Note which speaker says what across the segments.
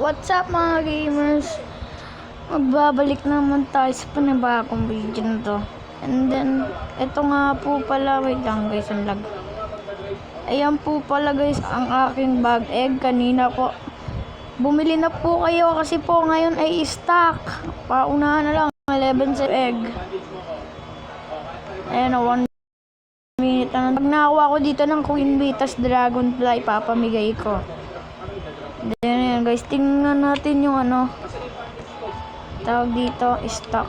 Speaker 1: What's up mga gamers? Magbabalik naman tayo sa panibagong video na to. And then, ito nga po pala, wait lang guys, ang lag. Ayan po pala guys, ang aking bag egg kanina po. Bumili na po kayo kasi po ngayon ay stock. Paunahan na lang, 11 sa egg. Ayan o, 1 minute na. Pag nakakuha ko dito ng Queen Bee, tas Dragonfly, papamigay ko. Then, ayan guys, tingnan natin yung ano, tawag dito, stock.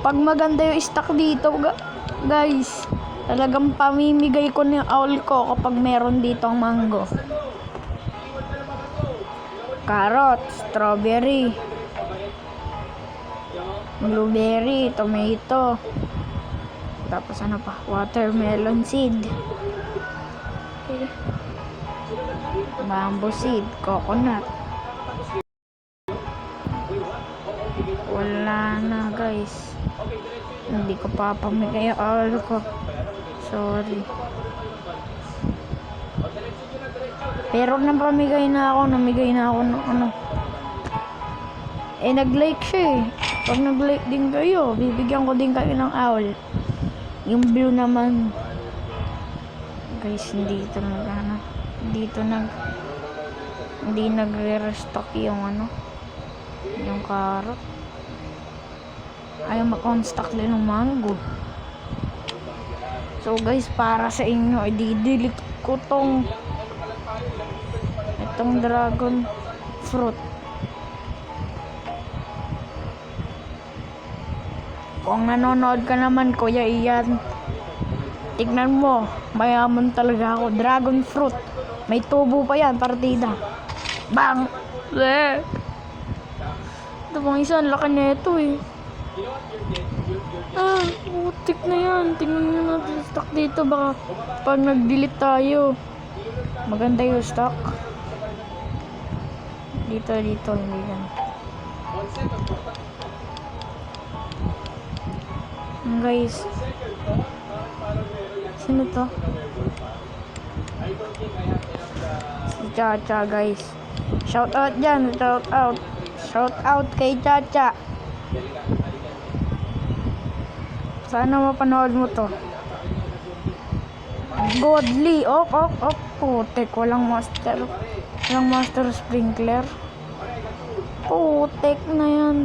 Speaker 1: Pag maganda yung stock dito, guys, talagang pamimigay ko ng owl ko kapag meron dito ang mango. Carrot, strawberry, blueberry, tomato, tapos ano pa, watermelon seed. Okay. Bamboo seed, coconut. Wala na guys. Hindi ko papamigay all ko. Sorry. Pero napamigay na ako, namigay na ako ng ano. Eh, nag-like siya eh. Pag nag-like din kayo, bibigyan ko din kayo ng owl. Yung blue naman. Guys, hindi ito nag ano. Dito nag hindi nagre-restock yung ano yung carrot. Ayaw mag-on-stock din ng mango. So guys para sa inyo i-delete ko tong itong dragon fruit. Kung nanonood ka naman kuya iyan tignan mo mayaman talaga ako. Dragon fruit may tubo pa yan partida. Bang! Eh ito bang isa ang laki na ito eh. Ah utik na yan. Tingnan nyo natin stock dito. Baka pag nag-delete tayo maganda yung stock. Dito dito hindi yan. Yan, guys. Sino to si Chacha guys. Shout out dyan shout out. Shout out kay Chacha. Sana mapanood mo to. Godly. Op op op putek walang master. Walang master sprinkler. Putek na yan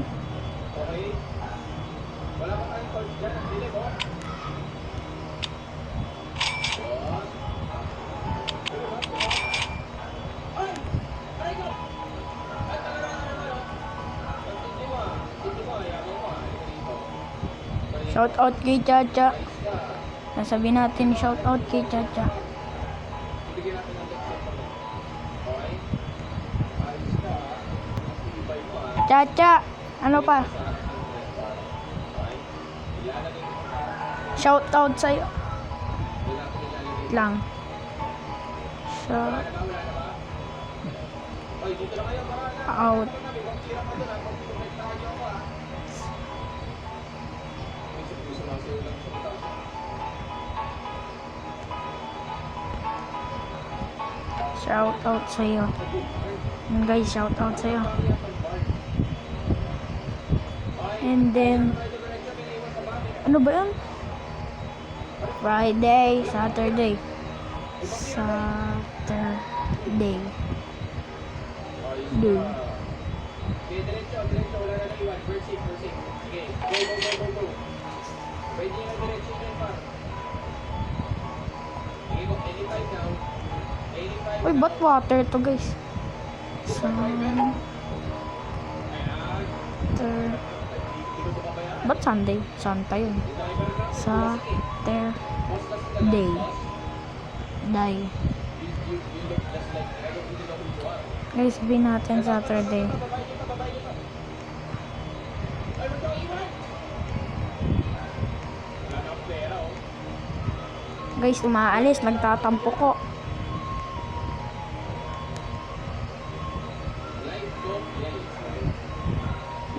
Speaker 1: Shout out kay Chacha. Nasabi natin shout out kay Chacha. Chacha, ano pa? Shout out sa'yo. Lang. Shout out. Shout out sa'yo. Yun guys, shout out sa'yo. And then, ano ba yun? Friday, Saturday. Saturday. Dude. Uy, ba't water to guys? Sun... Ter... Ba't Sunday? Santa yun. Saturday. Day. Guys, bin natin Saturday. Guys, umaalis. Nagtatampo ko.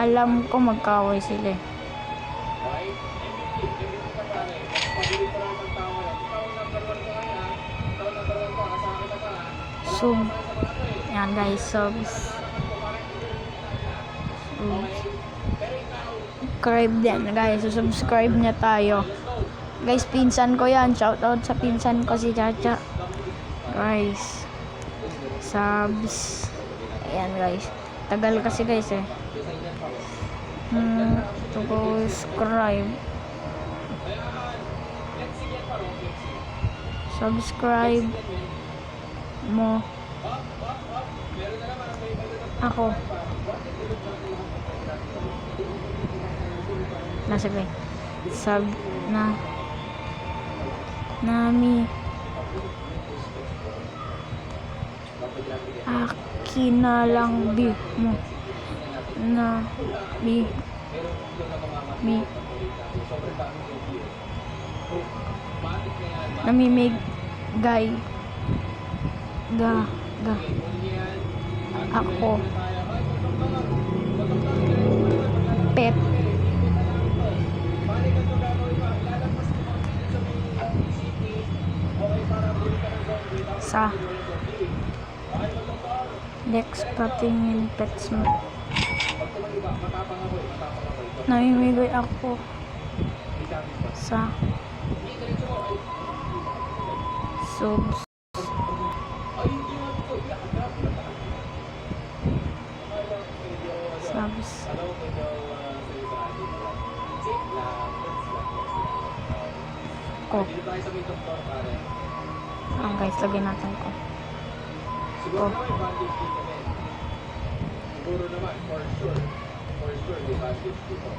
Speaker 1: alam ko magkaway sila eh. Sub. Yan guys, subs. Subs. Subscribe din guys. So, subscribe niya tayo. Guys, pinsan ko yan. Shoutout sa pinsan ko si Chacha. Guys. Subs. Ayan guys. Tagal kasi guys eh. Hmm, subscribe. Subscribe mo ako nasa ba sub na nami akin na lang bi mo. Na mi namimig gay ga ga ako. Pet. Sa next patingin pets mo. Namimigay ako sa subs. Subs. Ko. Ah guys lagyan natin ko ko
Speaker 2: Siguro naman, for sure. For sure, may bandage dito.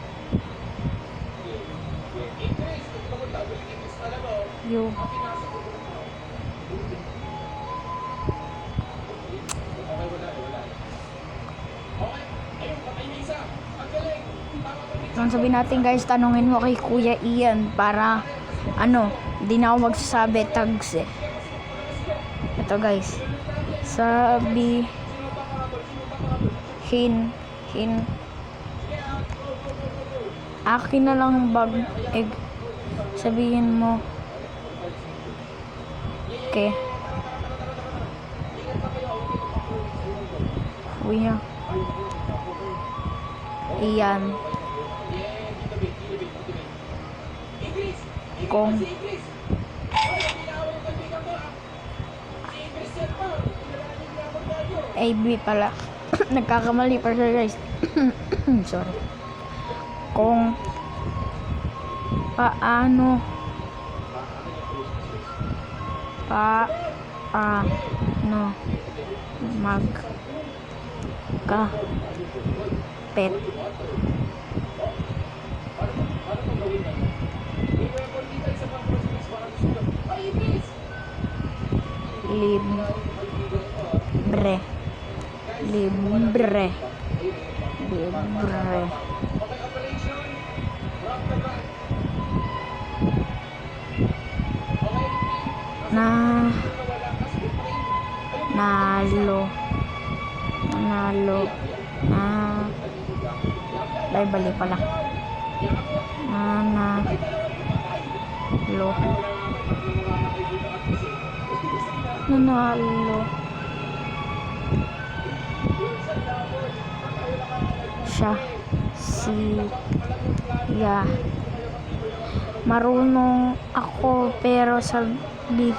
Speaker 2: Increase, kung pumunta, will increase talaga. oh. Ang pinasok ko. Okay, wala, wala. Okay, ayun, patay na isa. Ang galing.
Speaker 1: Kung sabihin natin guys, tanungin mo kay Kuya Ian para ano, hindi na ako magsasabi tags eh. Ito guys. Sabi. Hin. Hin. Akin na lang bag egg. Sabihin mo. Okay Kuya. Iyan. Kung AB pala. Nagkakamali pa siya guys. Sorry. Kung paano paano mag ka pet libre libre. Libre. Na nalo. Nalo. Na bali bali pala. Na nalo nanalo siya. Si ya. Marunong ako pero sabi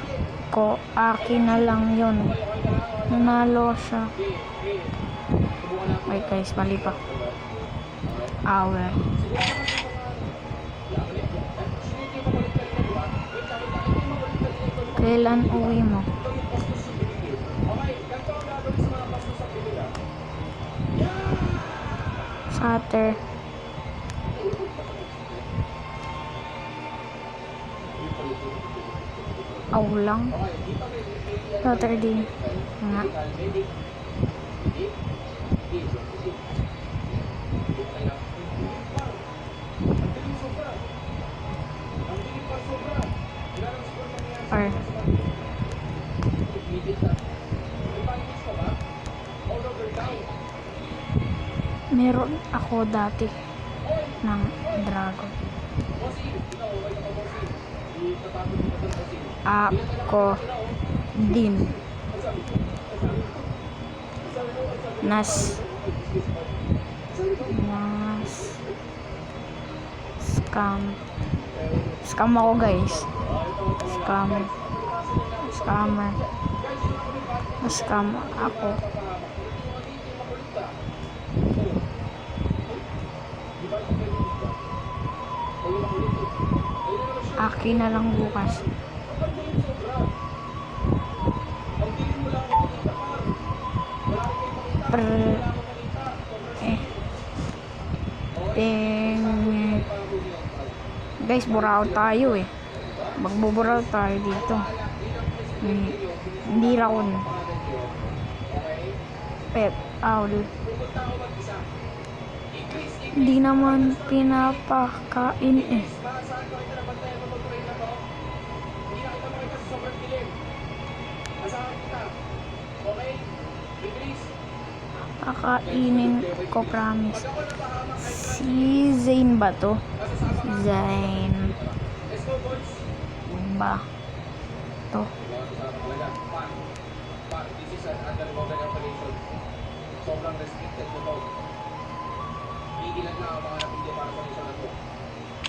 Speaker 1: ko akin na lang yon nanalo siya. Ay guys mali pa. Hour. Kailan uwi mo Saturday Aw lang. Saturday. Nga. Or, meron ako dati ng dragon. Ako din. Nas. Nas. Scam. Scam ako guys. Scam. Scammer. Scam ako Akin na lang bukas Per eh Guys, buraw tayo eh. Magbuburaw tayo dito. Hmm. Hindi raon. Pet, owl. Hindi naman pinapakain eh. Kakainin ko promise. Si Zayn ba to? Si Zayn. Ba? To.
Speaker 2: Sobrang restricted mo to. Iilan na ang mga napili para sa na to.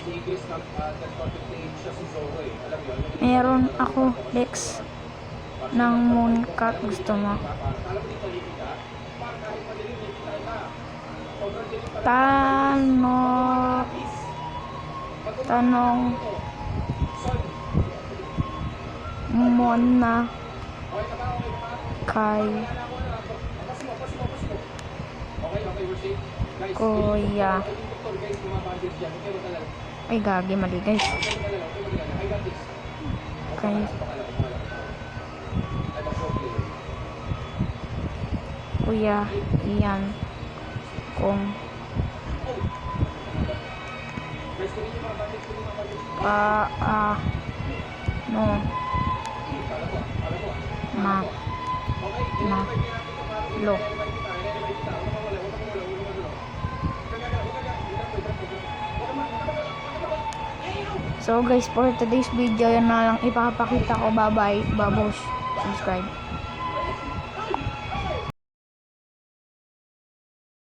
Speaker 2: Si Chris na yun?
Speaker 1: Meron ako Lex ng Mooncat gusto mo. Tanong Tanong mo na kay Kuya. Ay gagi mali guys
Speaker 2: Okay, wala lang. Okay, wala lang. I got this.
Speaker 1: Kay
Speaker 2: I'm a pro player.
Speaker 1: Kuya Ian kung
Speaker 2: Guys, kunin yung mga bandits, kunin yung mga bandits.
Speaker 1: Pa ah, no ma ma lo So guys, for today's video, yan na lang ipapakita ko. Bye-bye. Babush. Subscribe.